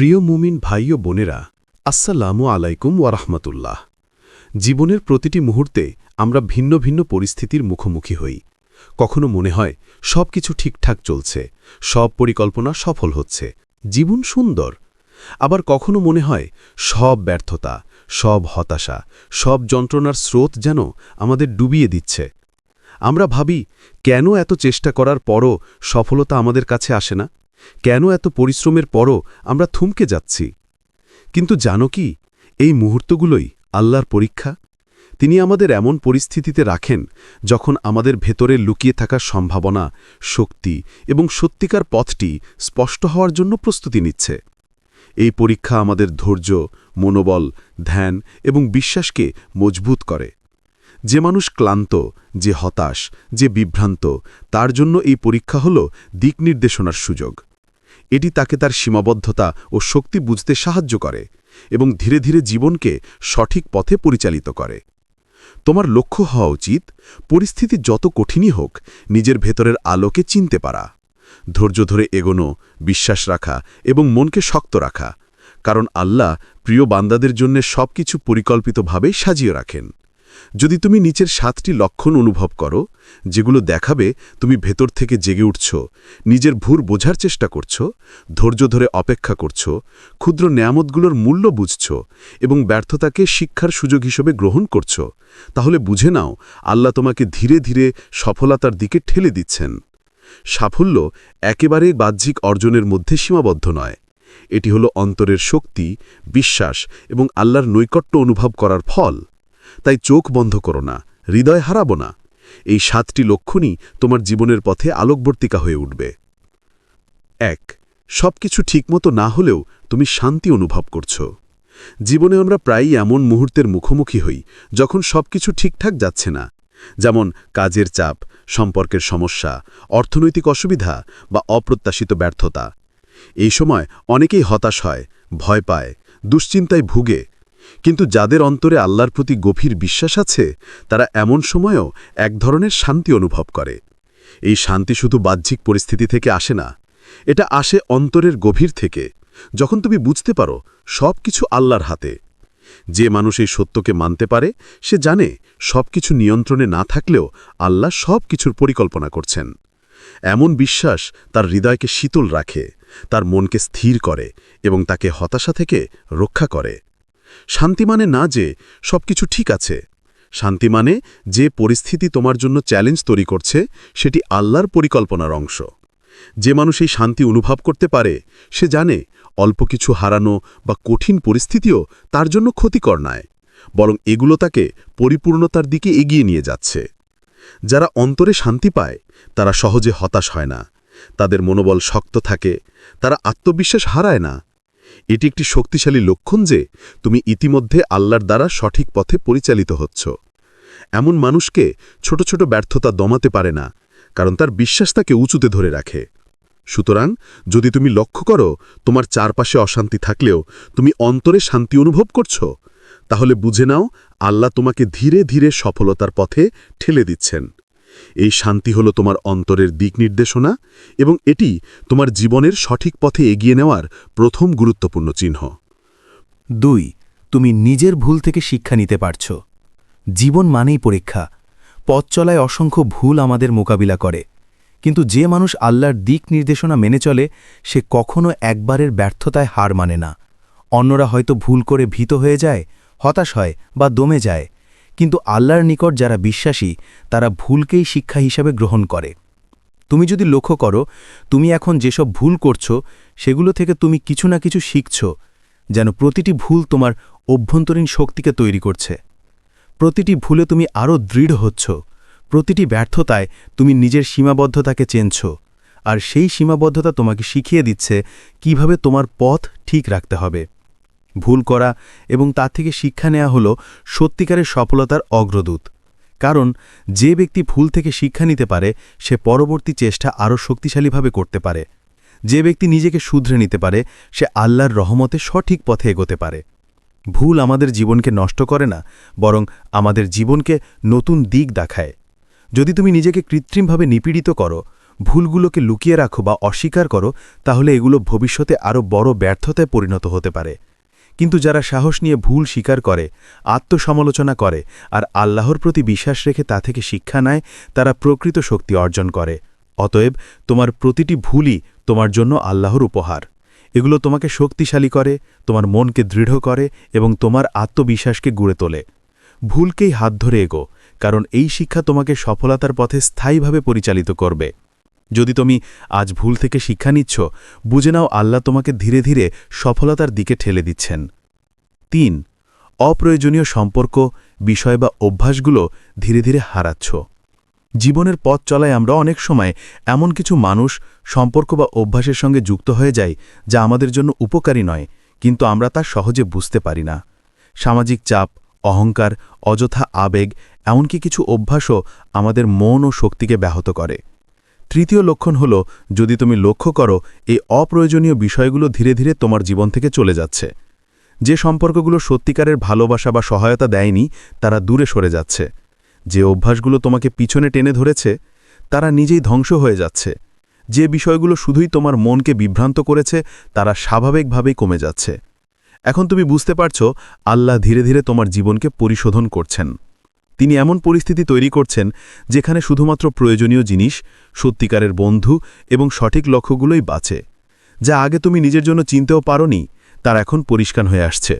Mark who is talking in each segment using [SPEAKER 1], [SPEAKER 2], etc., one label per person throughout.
[SPEAKER 1] প্রিয় মুমিন ভাই ও বোনেরা, আসসালামু আলাইকুম ওয়ারহমতুল্লাহ জীবনের প্রতিটি মুহূর্তে আমরা ভিন্ন ভিন্ন পরিস্থিতির মুখোমুখি হই। কখনো মনে হয় সব কিছু ঠিকঠাক চলছে, সব পরিকল্পনা সফল হচ্ছে, জীবন সুন্দর। আবার কখনো মনে হয় সব ব্যর্থতা, সব হতাশা, সব যন্ত্রণার স্রোত যেন আমাদের ডুবিয়ে দিচ্ছে। আমরা ভাবি, কেন এত চেষ্টা করার পরও সফলতা আমাদের কাছে আসে না? কেন এত পরিশ্রমের পরও আমরা থমকে যাচ্ছি? কিন্তু জানো কি, এই মুহূর্তগুলোই আল্লাহর পরীক্ষা। তিনি আমাদের এমন পরিস্থিতিতে রাখেন যখন আমাদের ভেতরে লুকিয়ে থাকা সম্ভাবনা, শক্তি এবং সত্যিকার পথটি স্পষ্ট হওয়ার জন্য প্রস্তুতি নিচ্ছে। এই পরীক্ষা আমাদের ধৈর্য, মনোবল, ধ্যান এবং বিশ্বাসকে মজবুত করে। যে মানুষ ক্লান্ত, যে হতাশ, যে বিভ্রান্ত, তার জন্য এই পরীক্ষা হল দিক নির্দেশনার সুযোগ। এটি তাকে তার সীমাবদ্ধতা ও শক্তি বুঝতে সাহায্য করে এবং ধীরে ধীরে জীবনকে সঠিক পথে পরিচালিত করে। তোমার লক্ষ্য হওয়া উচিত, পরিস্থিতি যত কঠিনই হোক, নিজের ভেতরের আলোকে চিনতে পারা। ধৈর্য ধরে এগোনো, বিশ্বাস রাখা এবং মনকে শক্ত রাখা। কারণ আল্লাহ প্রিয় বান্দাদের জন্য সব কিছু পরিকল্পিতভাবেই সাজিয়ে রাখেন। যদি তুমি নিচের সাতটি লক্ষণ অনুভব করো, যেগুলো দেখাবে তুমি ভেতর থেকে জেগে উঠছ, নিজের ভুর বোঝার চেষ্টা করছ, ধৈর্য ধরে অপেক্ষা করছ, ক্ষুদ্র নেয়ামতগুলোর মূল্য বুঝছ এবং ব্যর্থতাকে শিক্ষার সুযোগ হিসেবে গ্রহণ করছ, তাহলে বুঝে নাও আল্লাহ তোমাকে ধীরে ধীরে সফলতার দিকে ঠেলে দিচ্ছেন। সাফল্য একেবারে বাহ্যিক অর্জনের মধ্যে সীমাবদ্ধ নয়। এটি হলো অন্তরের শক্তি, বিশ্বাস এবং আল্লাহর নৈকট্য অনুভব করার ফল। তাই চোখ বন্ধ করো না, হৃদয় হারাবো না। এই সাতটি লক্ষণই তোমার জীবনের পথে আলোকবর্তিকা হয়ে উঠবে। এক সব কিছু ঠিকমতো না হলেও তুমি শান্তি অনুভব করছ। জীবনে আমরা প্রায়ই এমন মুহূর্তের মুখোমুখি হই, যখন সব কিছু ঠিকঠাক যাচ্ছে না। যেমন কাজের চাপ, সম্পর্কের সমস্যা, অর্থনৈতিক অসুবিধা বা অপ্রত্যাশিত ব্যর্থতা। এই সময় অনেকেই হতাশ হয়, ভয় পায়, দুশ্চিন্তায় ভুগে কিন্তু যাদের অন্তরে আল্লাহর প্রতি গভীর বিশ্বাস আছে, তারা এমন সময়েও এক ধরনের শান্তি অনুভব করে। এই শান্তি শুধু বাহ্যিক পরিস্থিতি থেকে আসে না, এটা আসে অন্তরের গভীর থেকে। যখন তুমি বুঝতে পারো সব কিছু আল্লাহর হাতে। যে মানুষ এই সত্যকে মানতে পারে, সে জানে সব কিছু নিয়ন্ত্রণে না থাকলেও আল্লাহ সব কিছুর পরিকল্পনা করছেন। এমন বিশ্বাস তার হৃদয়কে শীতল রাখে, তার মনকে স্থির করে এবং তাকে হতাশা থেকে রক্ষা করে। শান্তি মানে না যে সব কিছু ঠিক আছে। শান্তি মানে যে পরিস্থিতি তোমার জন্য চ্যালেঞ্জ তৈরি করছে, সেটি আল্লাহর পরিকল্পনার অংশ। যে মানুষ এই শান্তি অনুভব করতে পারে, সে জানে অল্প কিছু হারানো বা কঠিন পরিস্থিতিও তার জন্য ক্ষতিকর নয়, বরং এগুলো তাকে পরিপূর্ণতার দিকে এগিয়ে নিয়ে যাচ্ছে। যারা অন্তরে শান্তি পায়, তারা সহজে হতাশ হয় না। তাদের মনোবল শক্ত থাকে, তারা আত্মবিশ্বাস হারায় না। এটি একটি শক্তিশালী লক্ষণ যে তুমি ইতিমধ্যে আল্লাহর দ্বারা সঠিক পথে পরিচালিত হচ্ছ। এমন মানুষকে ছোট ছোট ব্যর্থতা দমাতে পারে না, কারণ তার বিশ্বাস তাকে উঁচুতে ধরে রাখে। সুতরাং যদি তুমি লক্ষ্য করো, তোমার চারপাশে অশান্তি থাকলেও তুমি অন্তরে শান্তি অনুভব করছ, তাহলে বুঝে নাও আল্লাহ তোমাকে ধীরে ধীরে সফলতার পথে ঠেলে দিচ্ছেন। এই শান্তি হলো তোমার অন্তরের দিক নির্দেশনা এবং এটি তোমার জীবনের সঠিক পথে এগিয়ে নেওয়ার প্রথম গুরুত্বপূর্ণ চিহ্ন।
[SPEAKER 2] দুই, তুমি নিজের ভুল থেকে শিক্ষা নিতে পারছ। জীবন মানেই পরীক্ষা। পথ চলায় অসংখ্য ভুল আমাদের মোকাবিলা করে। কিন্তু যে মানুষ আল্লাহর দিক নির্দেশনা মেনে চলে, সে কখনো একবারের ব্যর্থতায় হার মানে না। অন্যরা হয়তো ভুল করে ভীত হয়ে যায়, হতাশ হয় বা দমে যায়। কিন্তু আল্লাহর নিকট যারা বিশ্বাসী, তারা ভুলকেই শিক্ষা হিসাবে গ্রহণ করে। তুমি যদি লক্ষ্য করো, তুমি এখন যেসব ভুল করছ, সেগুলো থেকে তুমি কিছু না কিছু শিখছ, যেন প্রতিটি ভুল তোমার অভ্যন্তরীণ শক্তিকে তৈরি করছে। প্রতিটি ভুলে তুমি আরও দৃঢ় হচ্ছ, প্রতিটি ব্যর্থতায় তুমি নিজের সীমাবদ্ধতাকে চেনছ, আর সেই সীমাবদ্ধতা তোমাকে শিখিয়ে দিচ্ছে কীভাবে তোমার পথ ঠিক রাখতে হবে। ভুল করা এবং তা থেকে শিক্ষা নেওয়া হল সত্যিকারের সফলতার অগ্রদূত। কারণ, যে ব্যক্তি ভুল থেকে শিক্ষা নিতে পারে, সে পরবর্তী চেষ্টা আরও শক্তিশালীভাবে করতে পারে। যে ব্যক্তি নিজেকে শুধরে নিতে পারে, সে আল্লাহর রহমতে সঠিক পথে এগোতে পারে। ভুল আমাদের জীবনকে নষ্ট করে না, বরং আমাদের জীবনকে নতুন দিক দেখায়। যদি তুমি নিজেকে কৃত্রিমভাবে নিপীড়িত করো, ভুলগুলোকে লুকিয়ে রাখো বা অস্বীকার করো, তাহলে এগুলো ভবিষ্যতে আরও বড় ব্যর্থতায় পরিণত হতে পারে। কিন্তু যারা সাহস নিয়ে ভুল স্বীকার করে, আত্মসমালোচনা করে আর আল্লাহর প্রতি বিশ্বাস রেখে তা থেকে শিক্ষা নেয়, তারা প্রকৃত শক্তি অর্জন করে। অতএব তোমার প্রতিটি ভুলই তোমার জন্য আল্লাহর উপহার। এগুলো তোমাকে শক্তিশালী করে, তোমার মনকে দৃঢ় করে এবং তোমার আত্মবিশ্বাসকে গুড়ে তোলে। ভুলকেই হাত ধরে এগো, কারণ এই শিক্ষা তোমাকে সফলতার পথে স্থায়ীভাবে পরিচালিত করবে। যদি তুমি আজ ভুল থেকে শিক্ষা নিচ্ছ, বুঝে নাও আল্লাহ তোমাকে ধীরে ধীরে সফলতার দিকে ঠেলে দিচ্ছেন। তিন, অপ্রয়োজনীয় সম্পর্ক, বিষয় বা অভ্যাসগুলো ধীরে ধীরে হারাচ্ছ। জীবনের পথ চলায় আমরা অনেক সময় এমন কিছু মানুষ, সম্পর্ক বা অভ্যাসের সঙ্গে যুক্ত হয়ে যাই যা আমাদের জন্য উপকারী নয়, কিন্তু আমরা তা সহজে বুঝতে পারি না। সামাজিক চাপ, অহংকার, অযথা আবেগ, এমনকি কিছু অভ্যাসও আমাদের মন ও শক্তিকে ব্যাহত করে। তৃতীয় লক্ষণ হল, যদি তুমি লক্ষ্য করো, এই অপ্রয়োজনীয় বিষয়গুলো ধীরে ধীরে তোমার জীবন থেকে চলে যাচ্ছে। যে সম্পর্কগুলো সত্যিকারের ভালোবাসা বা সহায়তা দেয়নি, তারা দূরে সরে যাচ্ছে। যে অভ্যাসগুলো তোমাকে পিছনে টেনে ধরেছে, তারা নিজেই ধ্বংস হয়ে যাচ্ছে। যে বিষয়গুলো শুধুই তোমার মনকে বিভ্রান্ত করেছে, তারা স্বাভাবিকভাবেই কমে যাচ্ছে। এখন তুমি বুঝতে পারছ, আল্লাহ ধীরে ধীরে তোমার জীবনকে পরিশোধন করছেন। তিনি এমন পরিস্থিতি তৈরি করছেন যেখানে শুধুমাত্র প্রয়োজনীয় জিনিস, সত্যিকারের বন্ধু এবং সঠিক লক্ষ্যগুলোই বাঁচে। যা আগে তুমি নিজের জন্য চিনতেও পারোনি, তার এখন পরিষ্কার হয়ে আসছে।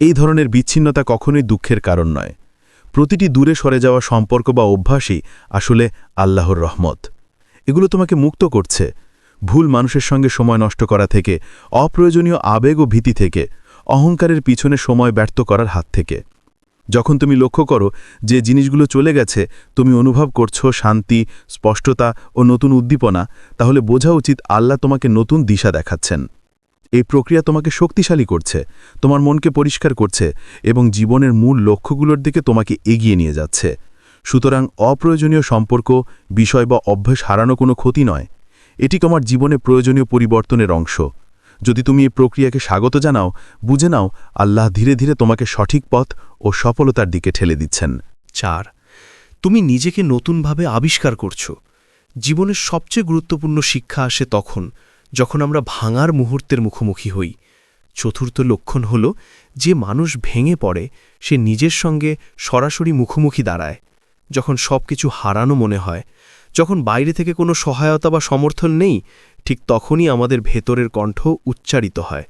[SPEAKER 2] এই ধরনের বিচ্ছিন্নতা কখনোই দুঃখের কারণ নয়। প্রতিটি দূরে সরে যাওয়া সম্পর্ক বা অভ্যাসই আসলে আল্লাহর রহমত। এগুলো তোমাকে মুক্ত করছে। ভুল মানুষের সঙ্গে সময় নষ্ট করা থেকে, অপ্রয়োজনীয় আবেগ ও ভীতি থেকে, অহংকারের পিছনে সময় ব্যর্থ করার হাত থেকে। যখন তুমি লক্ষ্য করো যে জিনিসগুলো চলে গেছে, তুমি অনুভব করছ শান্তি, স্পষ্টতা ও নতুন উদ্দীপনা, তাহলে বোঝা উচিত আল্লাহ তোমাকে নতুন দিশা দেখাচ্ছেন। এই প্রক্রিয়া তোমাকে শক্তিশালী করছে, তোমার মনকে পরিষ্কার করছে এবং জীবনের মূল লক্ষ্যগুলোর দিকে তোমাকে এগিয়ে নিয়ে যাচ্ছে। সুতরাং অপ্রয়োজনীয় সম্পর্ক, বিষয় বা অভ্যাস হারানো কোনো ক্ষতি নয়। এটি তোমার জীবনে প্রয়োজনীয় পরিবর্তনের অংশ। যদি তুমি এই প্রক্রিয়াকে স্বাগত জানাও, বুঝে নাও আল্লাহ ধীরে ধীরে তোমাকে সঠিক পথ ও সফলতার দিকে ঠেলে দিচ্ছেন।
[SPEAKER 3] চার, তুমি নিজেকে নতুনভাবে আবিষ্কার করছ। জীবনের সবচেয়ে গুরুত্বপূর্ণ শিক্ষা আসে তখন, যখন আমরা ভাঙার মুহূর্তের মুখোমুখি হই। চতুর্থ লক্ষণ হল যে মানুষ ভেঙে পড়ে, সে নিজের সঙ্গে সরাসরি মুখোমুখি দাঁড়ায়। যখন সব কিছু হারানো মনে হয়, যখন বাইরে থেকে কোনো সহায়তা বা সমর্থন নেই ঠিক তখনই আমাদের ভেতরের কণ্ঠ উচ্চারিত হয়।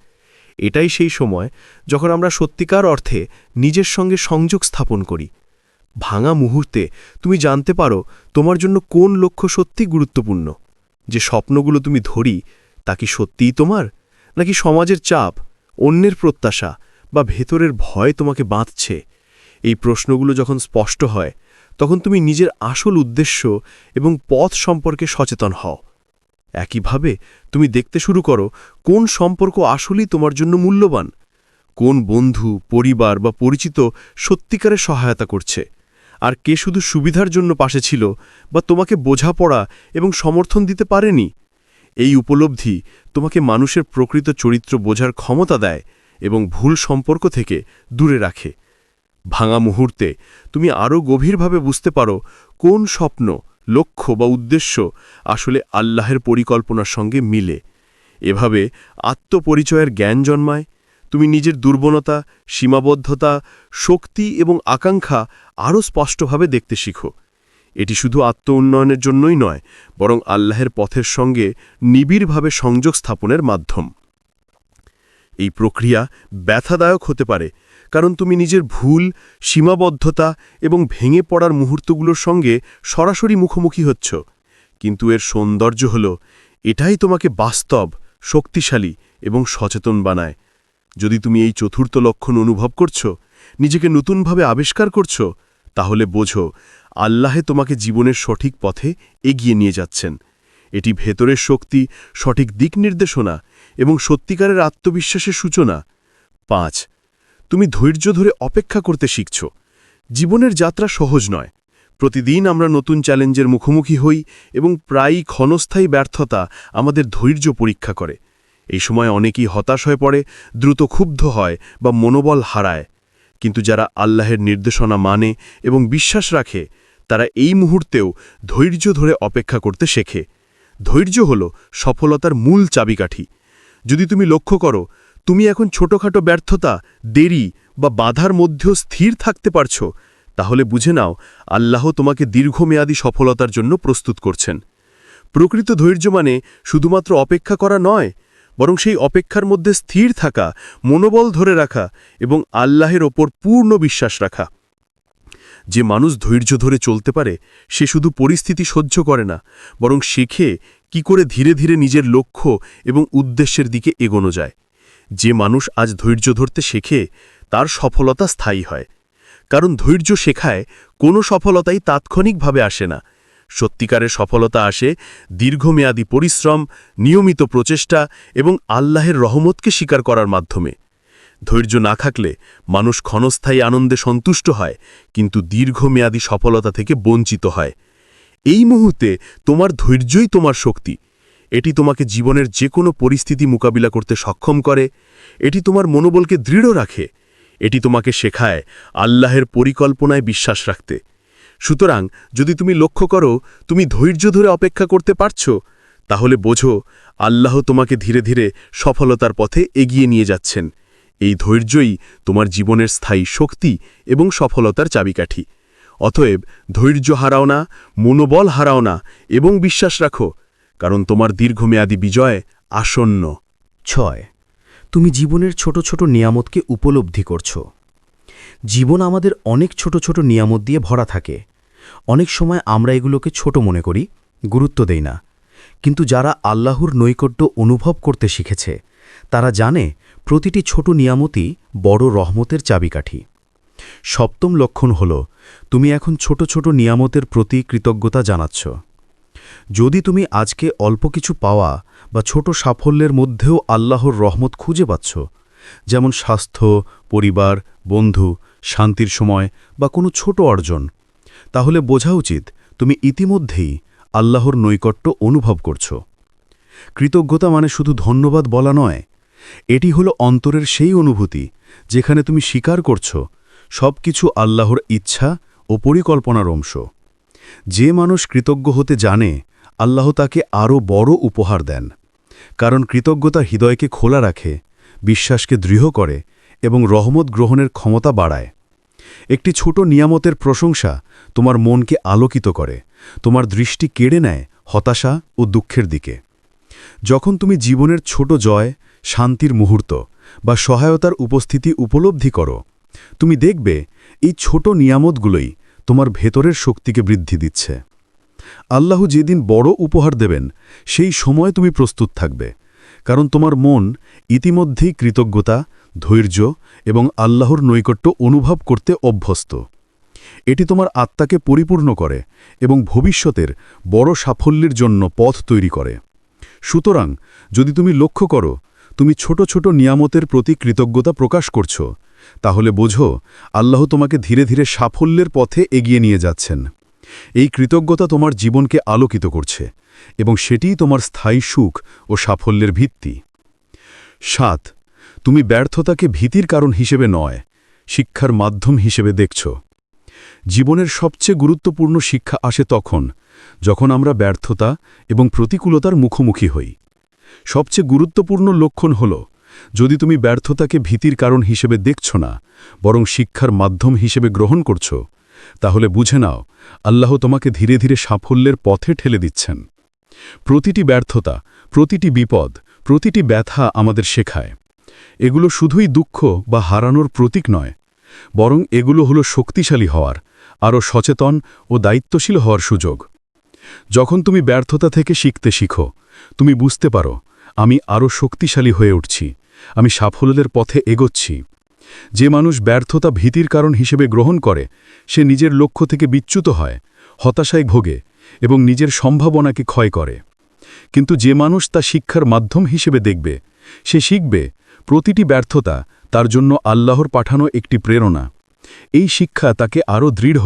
[SPEAKER 3] এটাই সেই সময় যখন আমরা সত্যিকার অর্থে নিজের সঙ্গে সংযোগ স্থাপন করি। ভাঙা মুহূর্তে তুমি জানতে পারো তোমার জন্য কোন লক্ষ্য সত্যি গুরুত্বপূর্ণ। যে স্বপ্নগুলো তুমি ধরি, তা কি সত্যিই তোমার? নাকি সমাজের চাপ, অন্যের প্রত্যাশা বা ভেতরের ভয় তোমাকে বাঁধছে? এই প্রশ্নগুলো যখন স্পষ্ট হয়, তখন তুমি নিজের আসল উদ্দেশ্য এবং পথ সম্পর্কে সচেতন হও। একইভাবে তুমি দেখতে শুরু করো, কোন সম্পর্ক আসলেই তোমার জন্য মূল্যবান? কোন বন্ধু, পরিবার বা পরিচিত সত্যিকারের সহায়তা করছে? আর কে শুধু সুবিধার জন্য পাশে ছিল বা তোমাকে বোঝাপড়া এবং সমর্থন দিতে পারেনি? এই উপলব্ধি তোমাকে মানুষের প্রকৃত চরিত্র বোঝার ক্ষমতা দেয় এবং ভুল সম্পর্ক থেকে দূরে রাখে। ভাঙা মুহূর্তে তুমি আরও গভীরভাবে বুঝতে পারো কোন স্বপ্ন লক্ষ্য বা উদ্দেশ্য আসলে আল্লাহের পরিকল্পনার সঙ্গে মিলে। এভাবে আত্মপরিচয়ের জ্ঞান জন্মায়, তুমি নিজের দুর্বলতা, সীমাবদ্ধতা, শক্তি এবং আকাঙ্ক্ষা আরও স্পষ্টভাবে দেখতে শিখো। এটি শুধু আত্ম উন্নয়নের জন্যই নয়, বরং আল্লাহের পথের সঙ্গে নিবিড়ভাবে সংযোগ স্থাপনের মাধ্যম। এই প্রক্রিয়া ব্যথাদায়ক হতে পারে কারণ তুমি নিজের ভুল, সীমাবদ্ধতা এবং ভেঙে পড়ার মুহূর্তগুলোর সঙ্গে সরাসরি মুখোমুখি হচ্ছ। কিন্তু এর সৌন্দর্য হল, এটাই তোমাকে বাস্তব, শক্তিশালী এবং সচেতন বানায়। যদি তুমি এই চতুর্থ লক্ষণ অনুভব করছ, নিজেকে নতুনভাবে আবিষ্কার করছ, তাহলে বোঝো, আল্লাহে তোমাকে জীবনের সঠিক পথে এগিয়ে নিয়ে যাচ্ছেন। এটি ভেতরের শক্তি, সঠিক দিক নির্দেশনা এবং সত্যিকারের আত্মবিশ্বাসের সূচনা। পাঁচ তুমি ধৈর্য ধরে অপেক্ষা করতে শিখছ। জীবনের যাত্রা সহজ নয়। প্রতিদিন আমরা নতুন চ্যালেঞ্জের মুখোমুখি হই এবং প্রায়ই ক্ষণস্থায়ী ব্যর্থতা আমাদের ধৈর্য পরীক্ষা করে। এই সময় অনেকেই হতাশ হয়ে পড়ে, দ্রুত ক্ষুব্ধ হয় বা মনোবল হারায়। কিন্তু যারা আল্লাহের নির্দেশনা মানে এবং বিশ্বাস রাখে, তারা এই মুহূর্তেও ধৈর্য ধরে অপেক্ষা করতে শেখে। ধৈর্য হল সফলতার মূল চাবিকাঠি। যদি তুমি লক্ষ্য করো তুমি এখন ছোটখাটো ব্যর্থতা, দেরি বা বাধার মধ্যেও স্থির থাকতে পারছ, তাহলে বুঝে নাও আল্লাহ তোমাকে দীর্ঘমেয়াদী সফলতার জন্য প্রস্তুত করছেন। প্রকৃত ধৈর্য মানে শুধুমাত্র অপেক্ষা করা নয়, বরং সেই অপেক্ষার মধ্যে স্থির থাকা, মনোবল ধরে রাখা এবং আল্লাহের ওপর পূর্ণ বিশ্বাস রাখা। যে মানুষ ধৈর্য ধরে চলতে পারে, সে শুধু পরিস্থিতি সহ্য করে না, বরং শেখে কি করে ধীরে ধীরে নিজের লক্ষ্য এবং উদ্দেশ্যের দিকে এগোনো যায়। যে মানুষ আজ ধৈর্য ধরতে শেখে, তার সফলতা স্থায়ী হয়। কারণ ধৈর্য শেখায় কোনো সফলতাই তাৎক্ষণিকভাবে আসে না। সত্যিকারের সফলতা আসে দীর্ঘমেয়াদী পরিশ্রম, নিয়মিত প্রচেষ্টা এবং আল্লাহের রহমতকে স্বীকার করার মাধ্যমে। ধৈর্য না থাকলে মানুষ ক্ষণস্থায়ী আনন্দে সন্তুষ্ট হয়, কিন্তু দীর্ঘমেয়াদী সফলতা থেকে বঞ্চিত হয়। এই মুহূর্তে তোমার ধৈর্যই তোমার শক্তি। এটি তোমাকে জীবনের যে কোনো পরিস্থিতি মোকাবিলা করতে সক্ষম করে, এটি তোমার মনোবলকে দৃঢ় রাখে, এটি তোমাকে শেখায় আল্লাহের পরিকল্পনায় বিশ্বাস রাখতে। সুতরাং যদি তুমি লক্ষ্য করো, তুমি ধৈর্য ধরে অপেক্ষা করতে পারছ, তাহলে বোঝো আল্লাহ তোমাকে ধীরে ধীরে সফলতার পথে এগিয়ে নিয়ে যাচ্ছেন। এই ধৈর্যই তোমার জীবনের স্থায়ী শক্তি এবং সফলতার চাবিকাঠি। অতএব ধৈর্য হারাও না, মনোবল হারাও না এবং বিশ্বাস রাখো কারণ তোমার দীর্ঘমেয়াদী বিজয় আসন্ন।
[SPEAKER 2] ছয়, তুমি জীবনের ছোট ছোট নিয়ামতকে উপলব্ধি করছ। জীবন আমাদের অনেক ছোট ছোট নিয়ামত দিয়ে ভরা থাকে। অনেক সময় আমরা এগুলোকে ছোট মনে করি, গুরুত্ব দেই না। কিন্তু যারা আল্লাহর নৈকট্য অনুভব করতে শিখেছে, তারা জানে প্রতিটি ছোট নিয়ামতই বড় রহমতের চাবিকাঠি। সপ্তম লক্ষণ হল, তুমি এখন ছোট ছোট নিয়ামতের প্রতি কৃতজ্ঞতা জানাচ্ছ। যদি তুমি আজকে অল্প কিছু পাওয়া বা ছোট সাফল্যের মধ্যেও আল্লাহর রহমত খুঁজে পাচ্ছ, যেমন স্বাস্থ্য, পরিবার, বন্ধু, শান্তির সময় বা কোনো ছোট অর্জন, তাহলে বোঝা উচিত তুমি ইতিমধ্যেই আল্লাহর নৈকট্য অনুভব করছ। কৃতজ্ঞতা মানে শুধু ধন্যবাদ বলা নয়, এটি হলো অন্তরের সেই অনুভূতি যেখানে তুমি স্বীকার করছ সব কিছু আল্লাহর ইচ্ছা ও পরিকল্পনার অংশ। যে মানুষ কৃতজ্ঞ হতে জানে, আল্লাহ তাকে আরও বড় উপহার দেন। কারণ কৃতজ্ঞতা হৃদয়কে খোলা রাখে, বিশ্বাসকে দৃঢ় করে এবং রহমত গ্রহণের ক্ষমতা বাড়ায়। একটি ছোট নিয়ামতের প্রশংসা তোমার মনকে আলোকিত করে, তোমার দৃষ্টি কেড়ে নেয় হতাশা ও দুঃখের দিকে। যখন তুমি জীবনের ছোট জয়, শান্তির মুহূর্ত বা সহায়তার উপস্থিতি উপলব্ধি করো, তুমি দেখবে এই ছোট নিয়ামতগুলোই তোমার ভেতরের শক্তিকে বৃদ্ধি দিচ্ছে। আল্লাহ যেদিন বড় উপহার দেবেন, সেই সময় তুমি প্রস্তুত থাকবে। কারণ তোমার মন ইতিমধ্যেই কৃতজ্ঞতা, ধৈর্য এবং আল্লাহর নৈকট্য অনুভব করতে অভ্যস্ত। এটি তোমার আত্মাকে পরিপূর্ণ করে এবং ভবিষ্যতের বড় সাফল্যের জন্য পথ তৈরি করে। সুতরাং যদি তুমি লক্ষ্য করো, তুমি ছোট ছোট নিয়ামতের প্রতি কৃতজ্ঞতা প্রকাশ করছ তাহলে বোঝো, আল্লাহ তোমাকে ধীরে ধীরে সাফল্যের পথে এগিয়ে নিয়ে যাচ্ছেন। এই কৃতজ্ঞতা তোমার জীবনকে আলোকিত করছে এবং সেটিই তোমার স্থায়ী সুখ ও সাফল্যের ভিত্তি। সাত, তুমি ব্যর্থতাকে ভীতির কারণ হিসেবে নয়, শিক্ষার মাধ্যম হিসেবে দেখছ। জীবনের সবচেয়ে গুরুত্বপূর্ণ শিক্ষা আসে তখন, যখন আমরা ব্যর্থতা এবং প্রতিকূলতার মুখোমুখি হই। সবচেয়ে গুরুত্বপূর্ণ লক্ষণ হল যদি তুমি ব্যর্থতাকে ভীতির কারণ হিসেবে দেখছ না, বরং শিক্ষার মাধ্যম হিসেবে গ্রহণ করছ, তাহলে বুঝে নাও, আল্লাহ তোমাকে ধীরে ধীরে সাফল্যের পথে ঠেলে দিচ্ছেন। প্রতিটি ব্যর্থতা, প্রতিটি বিপদ, প্রতিটি ব্যথা আমাদের শেখায়। এগুলো শুধুই দুঃখ বা হারানোর প্রতীক নয়, বরং এগুলো হলো শক্তিশালী হওয়ার, আরও সচেতন ও দায়িত্বশীল হওয়ার সুযোগ। যখন তুমি ব্যর্থতা থেকে শিখতে শিখো, তুমি বুঝতে পারো, আমি আরও শক্তিশালী হয়ে উঠছি। আমি সাফল্যের পথে এগোচ্ছি। যে মানুষ ব্যর্থতা ভীতির কারণ হিসেবে গ্রহণ করে, সে নিজের লক্ষ্য থেকে বিচ্যুত হয়, হতাশায় ভোগে এবং নিজের সম্ভাবনাকে ক্ষয় করে। কিন্তু যে মানুষ তা শিক্ষার মাধ্যম হিসেবে দেখবে, সে শিখবে, প্রতিটি ব্যর্থতা তার জন্য আল্লাহর পাঠানো একটি প্রেরণা। এই শিক্ষা তাকে আরও দৃঢ়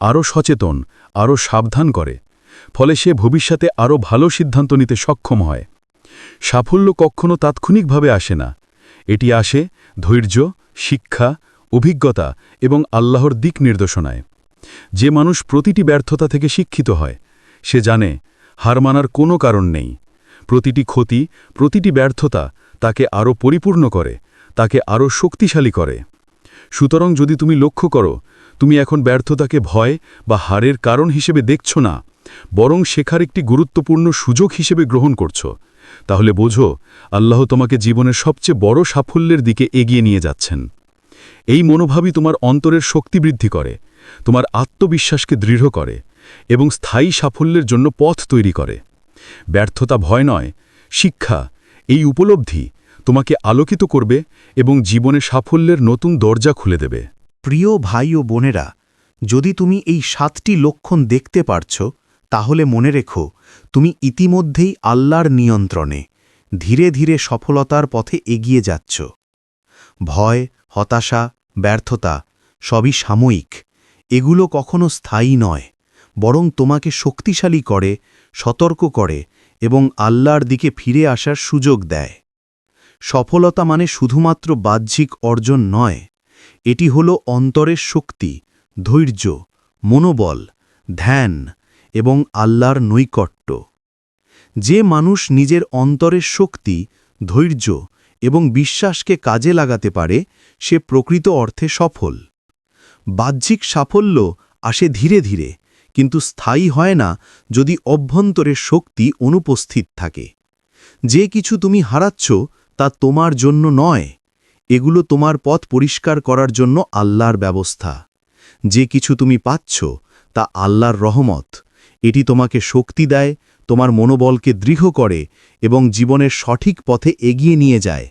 [SPEAKER 2] আরও সচেতন আরও সাবধান করে, ফলে সে ভবিষ্যতে আরও ভালো সিদ্ধান্ত নিতে সক্ষম হয়। সাফল্য কখনও তাৎক্ষণিকভাবে আসে না। এটি আসে ধৈর্য, শিক্ষা, অভিজ্ঞতা এবং আল্লাহর দিক নির্দেশনায়। যে মানুষ প্রতিটি ব্যর্থতা থেকে শিক্ষিত হয়, সে জানে
[SPEAKER 4] হার মানার কোনো কারণ নেই। প্রতিটি ক্ষতি, প্রতিটি ব্যর্থতা তাকে আরও পরিপূর্ণ করে, তাকে আরও শক্তিশালী করে। সুতরাং যদি তুমি লক্ষ্য করো, তুমি এখন ব্যর্থতাকে ভয় বা হারের কারণ হিসেবে দেখছ না, বরং শেখার একটি গুরুত্বপূর্ণ সুযোগ হিসেবে গ্রহণ করছ। তাহলে বোঝো, আল্লাহ তোমাকে জীবনের সবচেয়ে বড় সাফল্যের দিকে এগিয়ে নিয়ে যাচ্ছেন। এই মনোভাবই তোমার অন্তরের শক্তি বৃদ্ধি করে, তোমার আত্মবিশ্বাসকে দৃঢ় করে এবং স্থায়ী সাফল্যের জন্য পথ তৈরি করে। ব্যর্থতা ভয় নয়, শিক্ষা, এই উপলব্ধি তোমাকে আলোকিত করবে এবং জীবনে সাফল্যের নতুন দরজা খুলে দেবে।
[SPEAKER 2] প্রিয় ভাই ও বোনেরা, যদি তুমি এই সাতটি লক্ষণ দেখতে পারছ তাহলে মনে রেখো, তুমি ইতিমধ্যেই আল্লাহর নিয়ন্ত্রণে ধীরে ধীরে সফলতার পথে এগিয়ে যাচ্ছ। ভয়, হতাশা, ব্যর্থতা সবই সাময়িক, এগুলো কখনো স্থায়ী নয়, বরং তোমাকে শক্তিশালী করে, সতর্ক করে এবং আল্লাহর দিকে ফিরে আসার সুযোগ দেয়। সফলতা মানে শুধুমাত্র বাহ্যিক অর্জন নয়, এটি হল অন্তরের শক্তি, ধৈর্য, মনোবল, ধ্যান এবং আল্লাহর নৈকট্য। যে মানুষ নিজের অন্তরের শক্তি, ধৈর্য এবং বিশ্বাসকে কাজে লাগাতে পারে, সে প্রকৃত অর্থে সফল। বাহ্যিক সাফল্য আসে ধীরে ধীরে, কিন্তু স্থায়ী হয় না যদি অভ্যন্তরের শক্তি অনুপস্থিত থাকে। যে কিছু তুমি হারাচ্ছ, তা তোমার জন্য নয়। এগুলো তোমার পথ পরিষ্কার করার জন্য আল্লাহর ব্যবস্থা। যে কিছু তুমি পাচ্ছ, তা আল্লাহর রহমত। এটি তোমাকে শক্তি দেয়, তোমার মনোবলকে দৃঢ় করে এবং জীবনের সঠিক পথে এগিয়ে নিয়ে যায়।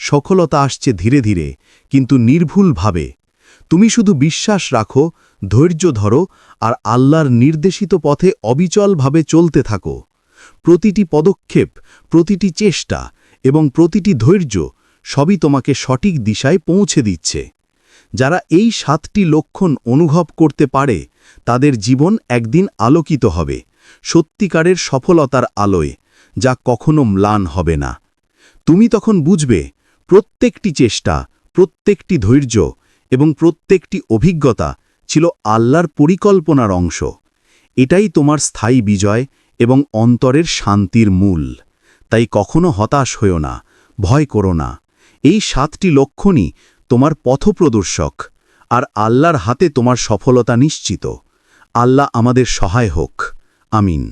[SPEAKER 2] সফলতা আসছে ধীরে ধীরে, কিন্তু নির্ভুলভাবে। তুমি শুধু বিশ্বাস রাখো, ধৈর্য ধরো আর আল্লাহর নির্দেশিত পথে অবিচলভাবে চলতে থাকো। প্রতিটি পদক্ষেপ, প্রতিটি চেষ্টা এবং প্রতিটি ধৈর্য সবই তোমাকে সঠিক দিশায় পৌঁছে দিচ্ছে। যারা এই সাতটি লক্ষণ অনুভব করতে পারে, তাদের জীবন একদিন আলোকিত হবে, সত্যিকারের সফলতার আলোয়, যা কখনো ম্লান হবে না। তুমি তখন বুঝবে, প্রত্যেকটি চেষ্টা, প্রত্যেকটি ধৈর্য এবং প্রত্যেকটি অভিজ্ঞতা ছিল আল্লাহর পরিকল্পনার অংশ। এটাই তোমার স্থায়ী বিজয় এবং অন্তরের শান্তির মূল। তাই কখনো হতাশ হও না, ভয় করো না। এই সাতটি লক্ষণই তোমার পথপ্রদর্শক আর আল্লাহর হাতে তোমার সফলতা নিশ্চিত। আল্লাহ আমাদের সহায় হোক। আমিন।